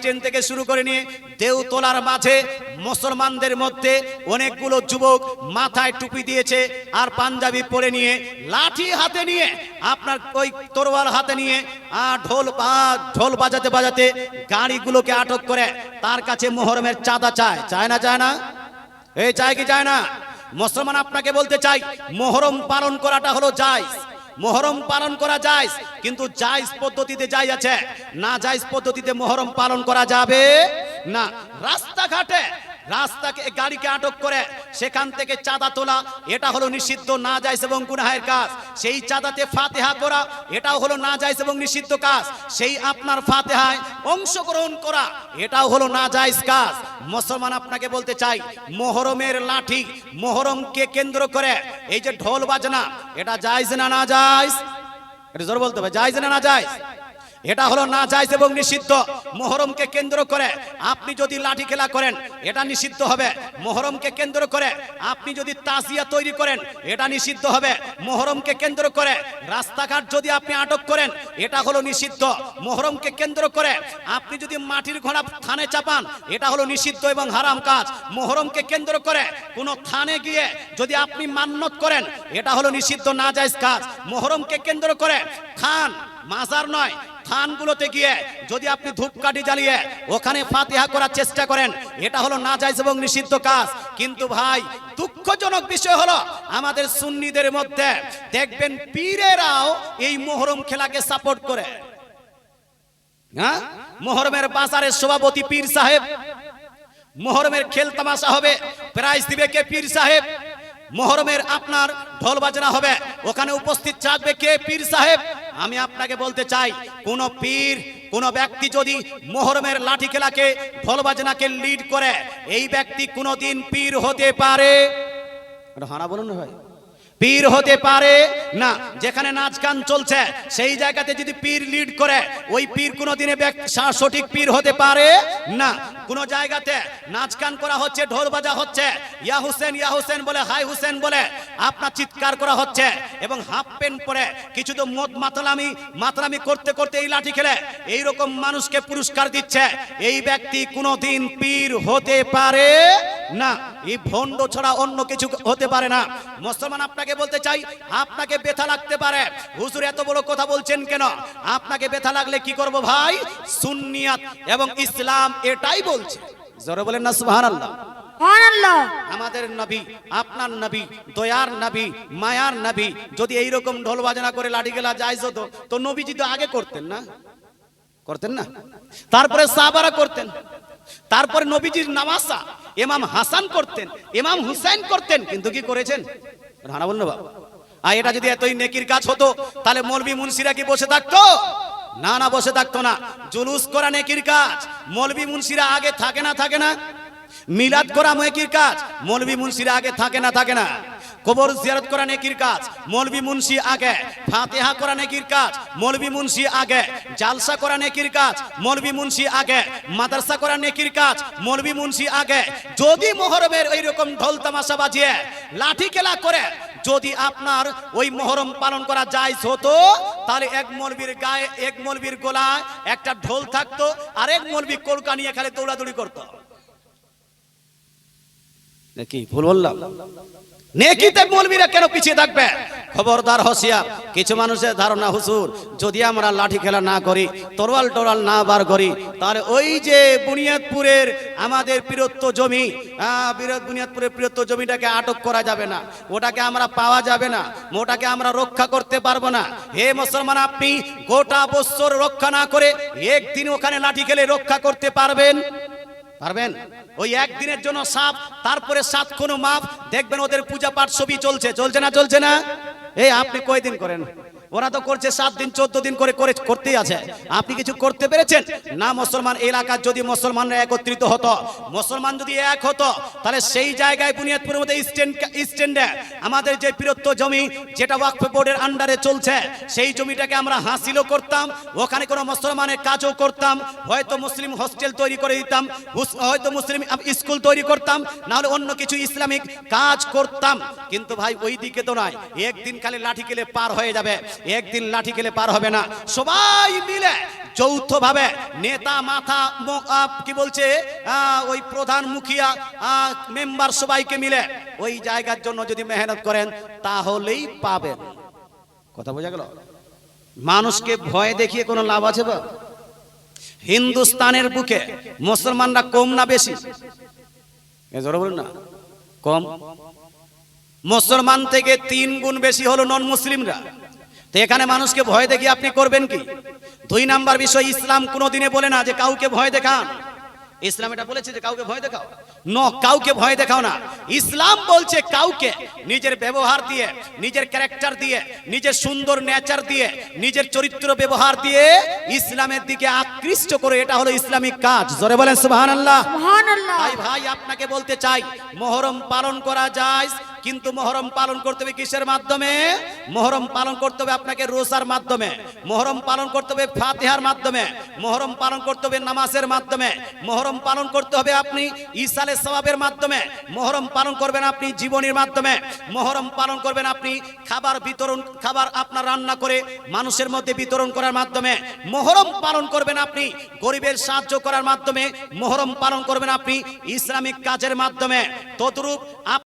Stand থেকে শুরু করে নিয়ে দেউতলার মাঝে মুসলমানদের মধ্যে অনেকগুলো যুবক মাথায় টুপি দিয়েছে আর পাঞ্জাবি পরে নিয়ে লাঠি হাতে নিয়ে আপনার ওই তরোয়াল হাতে নিয়ে আর ঢোল ঢোল বাজাতে বাজাতে গাড়িগুলোকে আটক করে তার কাছে মোহরমের চাঁদা চায়। চায় না চায় না? এই, চায় কি, চায় না? মুসলমান আপনাকে বলতে চাই, মোহরম পালন করাটা হলো জায়জ। মোহরম পালন করা যায় কিন্তু জায়জ পদ্ধতিতে যাই আছে না জায়জ পদ্ধতিতে মহরম পালন করা যাবে না। রাস্তাঘাটে রাস্তাকে, গাড়িকে আটক করে সেখান থেকে চাঁদা তোলা, এটা হলো নিষিদ্ধ, না যাইস এবং গুনাহের কাজ। সেই চাঁদাতে ফাতেহা করা এটাও হলো না যাইস এবং নিষিদ্ধ কাজ। সেই আপনার ফাতেহায় অংশগ্রহণ করা, এটাও হলো না যাইস কাজ। মুসলমান আপনাকে বলতে চাই, মোহরমের লাঠি মোহরমকে কেন্দ্র করে? এই যে ঢোল বাজনা, এটা যাইজ না না যাইজ? এটা জোর বলতে হবে, যাইজ না না যাইজ? এটা হলো না যাইজ এবং নিষিদ্ধ। মোহরমকে কেন্দ্র করে আপনি যদি লাঠি খেলা করেন, এটা নিষিদ্ধ হবে। মোহরমকে কেন্দ্র করে আপনি যদি তাজিয়া তৈরি করেন, এটা নিষিদ্ধ হবে। মোহরমকে কেন্দ্র করে রাস্তাঘাট যদি আপনি আটক করেন, এটা হলো নিষিদ্ধ। মোহরমকে কেন্দ্র করে আপনি যদি মাটির ঘোড়া থানে চাপান, এটা হলো নিষিদ্ধ এবং হারাম কাজ। মোহরমকে কেন্দ্র করে কোনো থানে গিয়ে যদি আপনি মান্যত করেন, এটা হলো নিষিদ্ধ না যাইজ কাজ। মোহরমকে কেন্দ্র করে খান, মাজার নয় থানগুলোতে গিয়ে যদি আপনি ধূপকাঠি জ্বালিয়ে ওখানে ফাতিহা করার চেষ্টা করেন, এটা হলো না যাইজ এবং নিষিদ্ধ কাজ। কিন্তু ভাই, দুঃখজনক বিষয় হলো আমাদের সুন্নিদের মধ্যে দেখবেন পীরেরাও এই মোহরম খেলাকে সাপোর্ট করে। হ্যাঁ? মোহরমের বাজারের সভাপতি পীর সাহেব, মোহরমের খেল তামাশা হবে, প্রাইজ দিবে কে পীর সাহেব? মোহরমের আপনার ঢোল বাজনা হবে। ওখানে উপস্থিত থাকবে কে? পীর সাহেব। আমি আপনাকে বলতে চাই, কোন পীর, কোন ব্যক্তি যদি মহরমের লাঠি খেলাকে, ঢোল বাজনাকে লিড করে, এই ব্যক্তি কোনোদিন পীর হতে পারে? হানা বলুন ভাই। পীর হতে পারে, না, যেখানে নাচ গান চলছে, সেই জায়গাতে যদি পীর লিড করে, ওই পীর কোনো দিনে সঠিক পীর হতে পারে? না, কোন জায়গাতে নাচ গান করা হচ্ছে, ঢোল বাজা হচ্ছে, ইয়া হুসেন ইয়া হুসেন বলে, হাই হুসেন বলে, আপনার চিৎকার করা হচ্ছে, এবং হাফ প্যান্ট পরে কিছু তো মদ মাতলামি মাতলামি করতে করতে এই লাঠি খেলে এই রকম মানুষকে পুরস্কার দিচ্ছে, এই ব্যক্তি কোনোদিন পীর হতে পারে? না এই ভণ্ড ছাড়া অন্য কিছু হতে পারে না। মুসলমান আপনাকে বলতে চাই আপনাকে ব্যথা লাগতে পারে। হুজুর এত বড় কথা বলছেন কেন? আপনাকে ব্যথা লাগলে কি করব ভাই? সুন্নিয়াত এবং ইসলাম এটাই বলছে। জোরে বলেন না সুবহানাল্লাহ। আমাদের নবী আপনার নবী দয়ার নবী মায়ার নবী যদি এইরকম ঢোল বাজনা করে লাঠি গেলা যায় হতো তো নবীজি তো আগে করতেন না? করতেন না? তারপরে সাহাবারা করতেন। তারপরে নবীজির নামাজা ইমাম হাসান করতেন, ইমাম হুসাইন করতেন, কিন্তু কি করেছেন? রানা বলল, বাবা, আর এটা যদি এতই নেকির কাজ হতো, তাহলে মলবি মুন্সিরা কি বসে থাকতো? না না, বসে থাকতো না। জুলুস করা নেকির কাজ, মলবি মুন্সিরা আগে থাকে না থাকে না। মিলাদ করা মেকির কাজ, মলবি মুন্সিরা আগে থাকে না থাকে না। কবর জিয়ারত করা নেকির কাজ, মৌলবী মুন্সি আগে, ফাতেহা করা নেকির কাজ, মৌলবী মুন্সি আগে, জালসা করা নেকির কাজ, মৌলবী মুন্সি আগে, মাদ্রাসা করা নেকির কাজ, মৌলবী মুন্সি আগে। যদি মোহরমের ওই রকম ঢোল তামাশা বাজিয়ে লাঠি খেলা করে, যদি আপনার ওই মোহরম পালন করা যায় হতো, তাহলে এক মৌলবীর গায়ে, এক মৌলবীর গোলায় একটা ঢোল থাকতো আর এক মৌলবী কলকা নিয়ে খালি দৌড়াদৌড়ি করতো। নাকি ভুল বললাম? নেকিতে মৌলবীরা কেন পিছিয়ে থাকবে? খবরদার হসিয়ার, কিছু মানুষের ধারণা হুসুর যদি আমরা লাঠি খেলা না করি, তরোয়াল টরাল না বার করি, তাহলে ওই যে বুনিয়াদপুরের আমাদের বীরত্ব জমি বীরত বুনিয়াদপুরের বীরত্ব জমিটাকে আটক করা যাবে না। ওটাকে আমরা পাওয়া যাবে না। ওটাকে আমরা রক্ষা করতে পারব না। হে মুসলমান, আপনি গোটা বছর রক্ষা না করে একদিন ওখানে লাঠি খেলে রক্ষা করতে পারবেন? পারবেন? ওই একদিনের জন্য সাপ, তারপরে সাত কোনো মাপ, দেখবেন ওদের পূজা পাঠ ছবি চলছে। চলছে না চলছে না? এই আপনি কয়দিন করেন? ওরা তো করছে সাত দিন, চোদ্দ দিন করে করে করতেই আছে। আপনি কিছু করতে পেরেছেন? না, মুসলমান এলাকার যদি মুসলমানরা একত্রিত হতো, মুসলমান যদি এক হতো, তাহলে সেই জায়গায় বুনিয়াদপুরের মধ্যে স্ট্যান্ড স্ট্যান্ডে আমাদের যে বীরত্ব জমি, যেটা ওয়াকফ বোর্ডের আন্ডারে চলছে, সেই জমিটাকে আমরা হাসিলও করতাম, ওখানে কোনো মুসলমানের কাজও করতাম, হয়তো মুসলিম হোস্টেল তৈরি করে দিতাম হয়তো মুসলিম স্কুল তৈরি করতাম, নাহলে অন্য কিছু ইসলামিক কাজ করতাম। কিন্তু ভাই, ওই দিকে তো নয় একদিন খালি লাঠি খেলে পার হয়ে যাবে। একদিন লাঠি খেলে পার হবে না। সবাই মিলে যৌথভাবে নেতা, মাথা কি বলছে? ওই প্রধান মুখিয়া মেম্বার সবাইকে মিলে ওই জায়গার জন্য যদি মেহনত করেন, তাহলেই পাবেন। কথা বোঝা গেল? মানুষকে ভয় দেখিয়ে কোনো লাভ আছে বা? হিন্দুস্তানের বুকে মুসলমানরা কম না বেশি? বলুন না। কম? মুসলমান থেকে তিন গুণ বেশি হলো নন মুসলিমরা তো এখানে মানুষকে ভয় দেখিয়ে আপনি করবেন কি? দুই নাম্বার বিষয় ইসলাম কোনোদিনে বলে না যে কাউকে ভয় দেখান। ইসলাম এটা বলেছে যে কাউকে ভয় দেখাও। ন কাউকে ভয় দেখাও না। ইসলাম বলছে কাউকে নিজের ব্যবহার দিয়ে নিজের ক্যারেক্টার দিয়ে নিজের সুন্দর নেচার দিয়ে নিজের চরিত্র ব্যবহার দিয়ে ইসলামের দিকে আকৃষ্ট করে এটা হলো ইসলামিক কাজ। জোরে বলেন সুবহানাল্লাহ। সুবহানাল্লাহ। তাই ভাই আপনাকে বলতে চাই মহরম পালন করা যায় কিন্তু মহরম পালন করতে হবে কিসের মাধ্যমে? মহরম পালন করতে হবে আপনাকে রোজার মাধ্যমে। মহরম পালন করতে হবে ফাতিহার মাধ্যমে। মহরম পালন করতে হবে নামাজের মাধ্যমে। মহরম পালন করতে হবে আপনি ইসালে সওয়াবের মাধ্যমে। মহরম পালন করবেন আপনি জীবনীর মাধ্যমে। মহরম পালন করবেন আপনি খাবার বিতরণ, খাবার আপনার রান্না করে মানুষের মধ্যে বিতরণ করার মাধ্যমে। মহরম পালন করবেন আপনি গরিবের সাহায্য করার মাধ্যমে। মহরম পালন করবেন আপনি ইসলামিক কাজের মাধ্যমে। তদ্রূপ